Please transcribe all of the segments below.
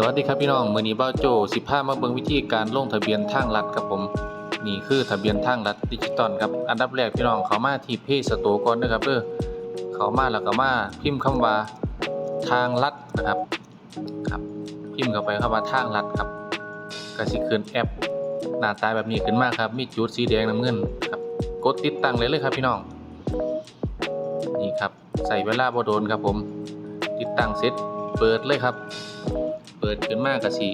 สวัสดีครับพี่น้องมือนี้เบ้าโจ15 มาเบิ่งวิธีการลงทะเบียนทางรัฐครับผมนี่คือทะเบียนทางรัฐดิจิตอลครับอันดับแรกพี่น้องเขามาที่เพจสตร์ก่อนนะครับเด้อเขามาแล้วก็มาพิมพ์คำว่าทางรัฐนะครับครับ พิมพ์เข้าไปคำว่าทางรัฐครับก็สิขึ้นแอปหน้าตาแบบนี้ขึ้นมาครับมีจุดสีแดงน้ำเงินครับกดติดตั้งเลยเลยครับพี่น้องนี่ครับใส่เวลาบ่โดนครับผม ติดตั้งเสร็จเปิดเลยครับ ปิดขึ้นมากระสี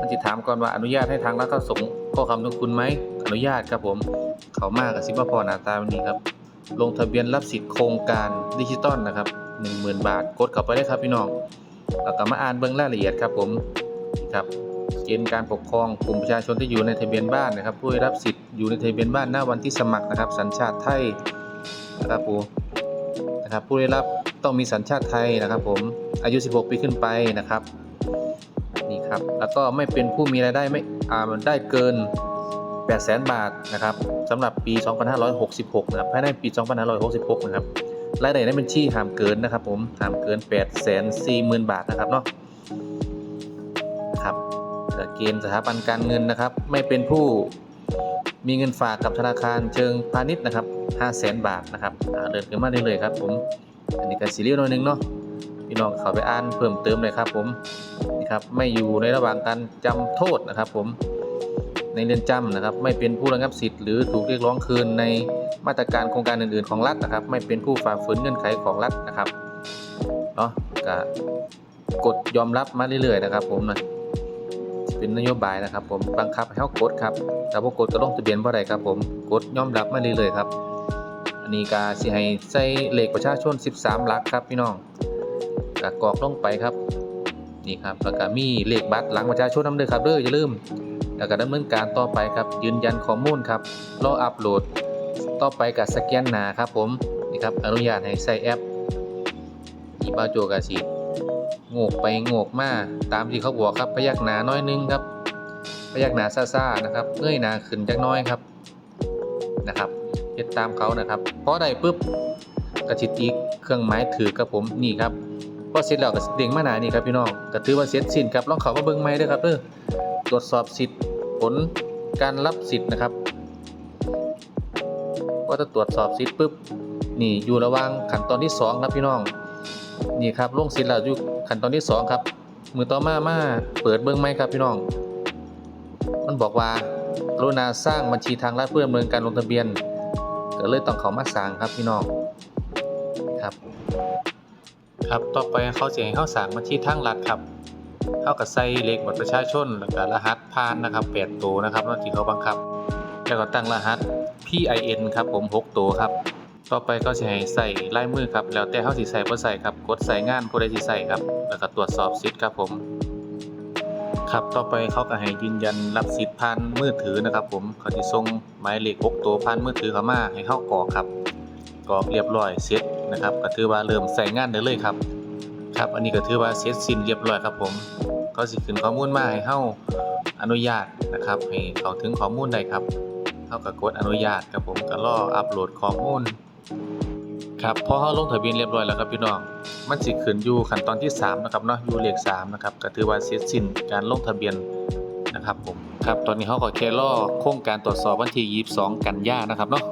มันจะถามก่อนว่าอนุญาตให้ทางรัฐส่งข้อความถึงคุณไหมอนุญาตครับผม เขามากกะซิว่าพอหน้าตาแบบนี้ครับ ลงทะเบียนรับสิทธิ์โครงการดิจิตอลนะครับ10,000 บาท กดเข้าไปได้ครับพี่น้องแล้วก็มาอ่านเบื้องรายละเอียดครับผมนี่ครับเกณฑ์การปกครองกลุ่มประชาชนที่อยู่ในทะเบียนบ้านนะครับผู้ได้รับสิทธิ์อยู่ในทะเบียนบ้านหน้าวันที่สมัครนะครับ สัญชาติไทยนะครับผมนะครับผู้ได้รับต้องมีสัญชาติไทยนะครับผมอายุ 16 ปีขึ้นไปนะครับ นี่ครับแล้วก็ไม่เป็นผู้มีรายได้ไม่อ่าได้เกิน 800,000บาทนะครับสำหรับปี 2566 นะครับภายในปี 2566 นะครับรายได้ในบัญชีห้ามเกินนะครับ ผมห้ามเกิน 840,000 บาทนะครับเนาะครับเกณฑ์สถาบันการเงินนะครับ ไม่เป็นผู้มีเงินฝากกับธนาคารเชิงพาณิชย์นะครับ 500,000บาทนะครับเดินขึ้นมาเรื่อยครับผม อันนี้ก็ซีเรียลหน่อยนึงเนาะ พี่น้องเข้าไปอ่านเพิ่มเติมเลยครับผม ครับ ไม่อยู่ในระหว่างการจำโทษนะครับ ผมในเรือนจำนะครับ ไม่เป็นผู้ระงับสิทธิ์หรือถูกเรียกร้องคืนในมาตรการโครงการอื่นๆของรัฐนะครับ ไม่เป็นผู้ฝ่าฝืนเงื่อนไขของรัฐนะครับเนาะก็กดยอมรับมาเรื่อยๆนะครับ ผมนะเป็นนโยบายนะครับ ผมบังคับให้เขากดครับแต่พอกดก็ลงทะเบียนบ่อได้ครับ ผมกดยอมรับมาเรื่อยๆครับอันนี้ก็สิให้ใส่เลขประชาชน 13 หลักครับพี่น้องก็กรอกลงไปครับ นี่ครับแล้วก็มีเลขบัตรหลังประชาชนนำเด้อครับเด้ออย่าลืมแล้วก็ดำเนินการต่อไปครับยืนยันข้อมูลครับรออัปโหลด ต่อไปกับสแกนหน้าครับผมนี่ครับอนุญาตให้ใส่แอปนี่บาโจกาสิโงกไปโงกมาตามที่เขาบอกครับพยักหน้าน้อยนึงครับพยักหน้าซ่าๆนะครับเงยหน้าขึ้นจักน้อยครับนะครับเฮ็ดตามเขานะครับพอได้ปุ๊บกระชิตีเครื่องหมายถือกับผมนี่ครับ พอเสร็จแล้วก็เด้งมาหนานี่ครับพี่น้องก็ถือว่าเสร็จสิ้นครับลองเข้ามาเบิ่งใหม่ด้อครับเด้อตรวจสอบสิทธิ์ผลการรับสิทธิ์นะครับก็จะตรวจสอบสิทธิ์ปุ๊บนี่อยู่ระหว่างขั้นตอนที่สองครับพี่น้องนี่ครับลงสิทธิ์แล้วอยู่ขั้นตอนที่สองครับ มือต่อมามาเปิดเบิ่งใหมครับพี่น้อง มันบอกว่ากรุณาสร้างบัญชีทางรัฐเพื่อดำเนินการลงทะเบียนก็เลยต้องเขามาสร้างครับพี่น้องครับ ครับต่อไปเขาเสียให้เข้าสร้างบัญชีทางรัฐครับเข้ากับใส่เลขบัตรประชาชนแล้วก็รหัสผ่านนะครับ8ตัวนะครับนาะที่เขาบังคับ แล้วก็ตั้งรหัส PIN ครับผม 6 ตัวครับ ต่อไปก็จะให้ใส่ลายมือครับ แล้วแต่เขาสิใส่บ่ใส่ครับ กดใส่งานผู้ใดสิใส่ครับ แล้วก็ตรวจสอบสิทธิ์ครับผม ครับต่อไปเขาก็ให้ยืนยันรับสิทธิ์ผ่านมือถือนะครับ ผมเขาจะส่งหมายเลข6ตัวผ่านมือถือเข้ามาให้เข้ากรอกครับ กรอกเรียบร้อยเสร็จนะครับก็ถือว่าเริ่มใส่งานได้เลยครับ ครับ อันนี้ก็ถือว่าเสร็จสิ้นเรียบร้อยครับผมเขาสิขึ้นข้อมูลมาให้เข้าอนุญาตนะครับให้เขาถึงข้อมูลได้ครับเขาก็กดอนุญาตครับผมก็รออัปโหลดข้อมูลครับพอเขาลงทะเบียนเรียบร้อยแล้วครับพี่น้องมันสิขึ้นอยู่ขั้นตอนที่3นะครับเนาะอยู่เลข3นะครับก็ถือว่าเสร็จสิ้นการลงทะเบียนนะครับผมครับตอนนี้เขาก็แค่รอโครงการตรวจสอบวันที่ 22 กันยานะครับเนาะ